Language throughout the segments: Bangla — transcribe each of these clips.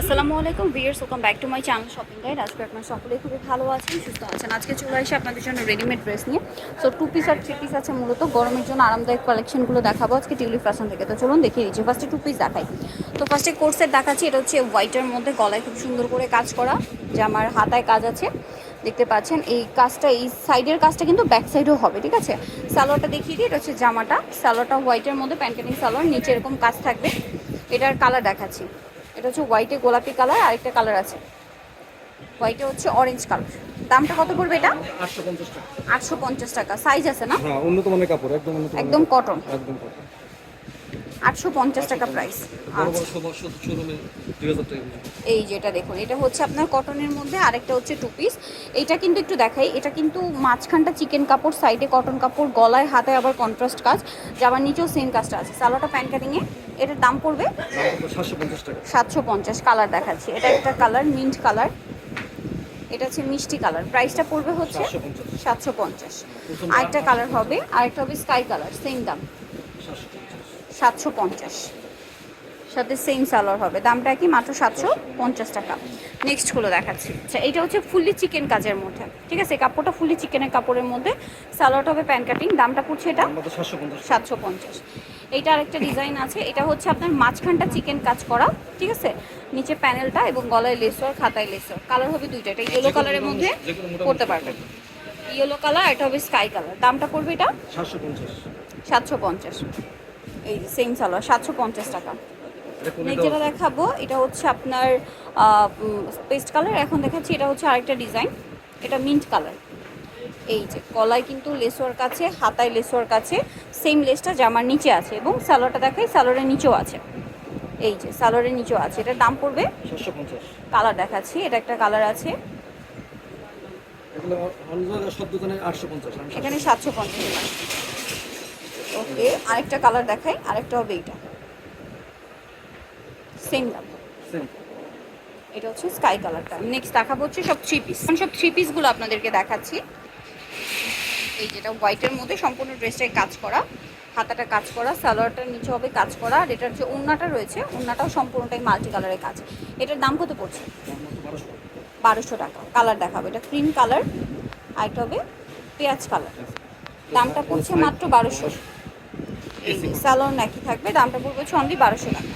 আসসালামু আলাইকুম viewers welcome back to my channel shopping guide আজকে আপনার সকলেই খুবই ভালো আছেন, সুস্থ আছেন। আজকে চলে আসে আপনাদের জন্য রেডিমেড ড্রেস নিয়ে। সো টু পিস আর থ্রি পিস আছে মূলত। গরমের জন্য আরামদায়ক কালেকশনগুলো দেখাবো আজকে টিউলিপ ফ্যাশন থেকে। তো চলুন দেখিয়ে দিচ্ছি। ফার্স্টে টু পিস দেখাই। তো ফার্স্টে কোর্সের দেখাচ্ছি, এটা হচ্ছে হোয়াইটের মধ্যে গলায় খুব সুন্দর করে কাজ করা জামার হাতায় কাজ আছে। দেখতে পাচ্ছেন, এই কাজটা, এই সাইডের কাজটা কিন্তু ব্যাক সাইডেও হবে, ঠিক আছে? সালোয়ারটা দেখিয়ে দিই, এটা হচ্ছে জামাটা। সালোয়ারটা হোয়াইটের মধ্যে প্যান্টেনিং সালোয়ার, নিচে এরকম কাজ থাকবে। এটার কালার দেখাচ্ছি। এটা হচ্ছে হোয়াইটে গোলাপি কালার আর একটা কালার আছে। হোয়াইটে হচ্ছে অরেঞ্জ কালার দামটা কত পড়বে এটা? আটশো পঞ্চাশ টাকা। আটশো পঞ্চাশ টাকা। সাইজ আছে না? হ্যাঁ উন্নত মানের কাপড় একদম একদম কটন একদম কটন আটশো পঞ্চাশ টাকা প্রাইস কেজি। এই যেটা দেখুন এটা হচ্ছে আপনার কটনের মধ্যে আরেকটা হচ্ছে টু পিস এটা কিন্তু একটু দেখাই এটা কিন্তু মাঝখানটা চিকেন কাপড় সাইডে কটন কাপড় গলায় হাতে আবার কন্ট্রাস্ট কাজ। জামার নিচেও সেম কাজটা আছে। সালোয়ারটা প্যান্ট কাটিংয়ে এটার দাম পড়বে? সাতশো পঞ্চাশ কালার দেখাচ্ছি। এটা একটা কালার মিন্ট কালার এটা হচ্ছে মিষ্টি কালার প্রাইসটা পড়বে হচ্ছে সাতশো পঞ্চাশ। আরেকটা কালার হবে আরেকটা হবে স্কাই কালার সেম দাম। সাতশো পঞ্চাশ। সাথে সেম সালোয়ার হবে। দামটা কি? মাত্র সাতশো পঞ্চাশ টাকা। নেক্সটগুলো দেখাচ্ছি। আচ্ছা এইটা হচ্ছে ফুললি চিকেন কাজের মধ্যে। ঠিক আছে? কাপড়টা ফুললি চিকেনের কাপড়ের মধ্যে। সালোয়ারটা হবে প্যান কাটিং দামটা পড়ছে এটা সাতশো পঞ্চাশ এইটা আরেকটা ডিজাইন আছে। এটা হচ্ছে আপনার মাঝখানটা চিকেন কাজ করা। ঠিক আছে? নিচে প্যানেলটা এবং গলায় লেসর খাতায় লেসর কালার হবে দুইটা। এটা ইয়েলো কালারের মধ্যে করতে পারবেন। ইয়েলো কালার এটা হবে স্কাই কালার দামটা পড়বে এটা? সাতশো পঞ্চাশ। সাতশো পঞ্চাশ। এই সেম সালোয়ার সাতশো পঞ্চাশ টাকা। যেটা দেখাবো এটা হচ্ছে আপনার পেস্ট কালার এখন দেখাচ্ছি এটা হচ্ছে আরেকটা ডিজাইন এটা মিন্ট কালার এই যে গলায় কিন্তু লেসোয়ার কাছে হাতায় লেসোয়ার কাছে সেম লেসটা জামার নিচে আছে এবং সালোয়ারটা দেখাই সালোয়ারের নিচেও আছে। এই যে সালোয়ারের নিচেও আছে। এটার দাম পড়বে? কালার দেখাচ্ছি এটা একটা কালার আছে। এখানে সাতশো পঞ্চাশ। ওকে আরেকটা কালার দেখাই আরেকটা হবে এইটা। সেম দাম সেম এটা হচ্ছে স্কাই কালারটা নেক্সট দেখাবো হচ্ছে সব থ্রি পিস সব থ্রি পিসগুলো আপনাদেরকে দেখাচ্ছি। এই যেটা হোয়াইটের মধ্যে সম্পূর্ণ ড্রেসটাই কাজ করা। হাতাটা কাজ করা সালোয়ারটার নিচে হবে কাজ করা আর এটার যে ওড়নাটা রয়েছে ওড়নাটাও সম্পূর্ণটাই মাল্টি কালারের কাজ। এটার দাম কত পড়ছে? বারোশো টাকা। কালার দেখাবো। এটা ক্রিম কালার আর এটা হবে পেঁয়াজ কালার দামটা পড়ছে মাত্র বারোশো। স্যালোন একই থাকবে দামটা পড়বে হচ্ছে অনলি বারোশো টাকা।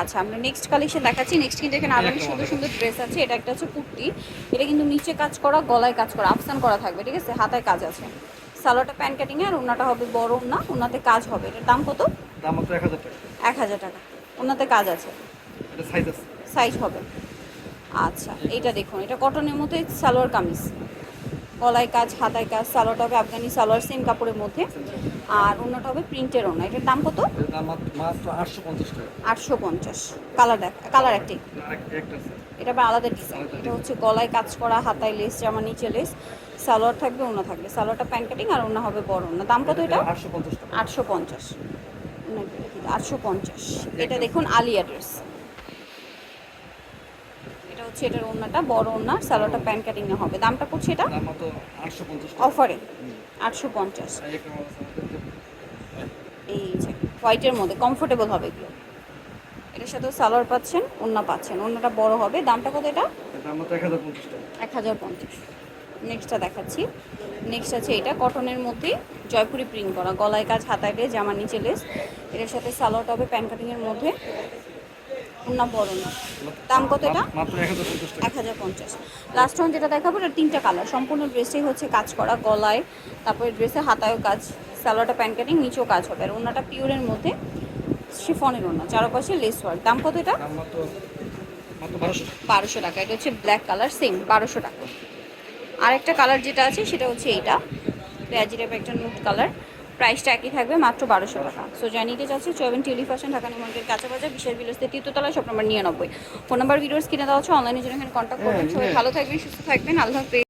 আচ্ছা আমরা নেক্সট কালেকশন দেখাচ্ছি। নেক্সট কিন্তু এখানে আরও অনেক সুন্দর সুন্দর ড্রেস আছে। এটা একটা হচ্ছে কুর্তি। এটা কিন্তু নিচে কাজ করা গলায় কাজ করা আফসান করা থাকবে ঠিক আছে? হাতায় কাজ আছে। সালোয়ারটা প্যান কাটিং আর ওনাটা হবে বড় ওনা ওনাতে কাজ হবে। এটার দাম কত? দাম মাত্র এক হাজার টাকা। এক হাজার টাকা। ওনাতে কাজ আছে। এটা সাইজ আছে। সাইজ হবে। আচ্ছা এইটা দেখুন। এটা কটনের মধ্যে সালোয়ার কামিজ। গলায় কাজ হাতায় কাজ সালোয়ারটা হবে আফগানি সালোয়ার সেম কাপড়ের মধ্যে। আর অন্যটা হবে প্রিন্টের ওনা এটার দাম কত? আটশো পঞ্চাশ কালার কালার একটা। এটা আবার আলাদা ডিজাইন এটা হচ্ছে গলায় কাজ করা হাতায় লেস জামা নিচে লেস সালোয়ার থাকবে ওনা থাকবে। সালোয়ারটা প্যান্ট কাটিং আর ওনা হবে বড় ওনা দাম কত এটা? আটশো পঞ্চাশ আটশো পঞ্চাশ। এটা দেখুন আলিয়া ড্রেস হচ্ছে এটার ওনাটা বড় ওনা সালোয়ারটা প্যান্ট কাটিং এ হবে। দামটা পড়ছে এটা? অফারে। আটশো পঞ্চাশ। এই যে হোয়াইটের মধ্যে কমফোর্টেবল হবে এগুলো। এটার সাথেও সালোয়ার পাচ্ছেন ওন্না পাচ্ছেন। ওন্নাটা বড় হবে। দামটা কত এটা? এক হাজার পঞ্চাশ নেক্সটটা দেখাচ্ছি। নেক্সট আছে এটা কটনের মধ্যে জয়পুরি প্রিন্ট করা। গলায় কাজ হাতায় জামার নিচে লেস এটার সাথে সালোয়ারটা হবে প্যান কাটিংয়ের মধ্যে। ওন্না বড় না। দাম কত এটা? এক হাজার পঞ্চাশ লাস্ট ওয়ান যেটা দেখাবো এটা তিনটা কালার সম্পূর্ণ ড্রেসটাই হচ্ছে কাজ করা গলায়। তারপরে ড্রেসে হাতায়ও কাজ সালোয়ারটা প্যান কাটিং নিচেও কাজ হবে। আর ওনাটা পিওরের মধ্যে শিফনের ওনা চারপাশে লেস ওয়ার্ক দাম কত এটা? বারোশো টাকা। এটা হচ্ছে ব্ল্যাক কালার সেম বারোশো টাকা। আরেকটা কালার যেটা আছে সেটা হচ্ছে এইটা। পেঁয়াজি টাইপের একটা নুট কালার প্রাইসটা একই থাকবে মাত্র বারোশো টাকা। সো জানিয়ে চাচ্ছি চৌবেন টিউলি ফ্যাশন ঢাকা নিমন্ত্রণের কাছে বাজার বিশেষ বিলস্তে তৃতীয়তলায় সব নম্বর নিরানব্বই। ফোন নাম্বার ভিডিওস কিনে দেওয়া হচ্ছে অনলাইনে জন্য এখানে কন্ট্যাক্ট করবেন। সবাই ভালো থাকবেন সুস্থ থাকবেন। আল্লাহ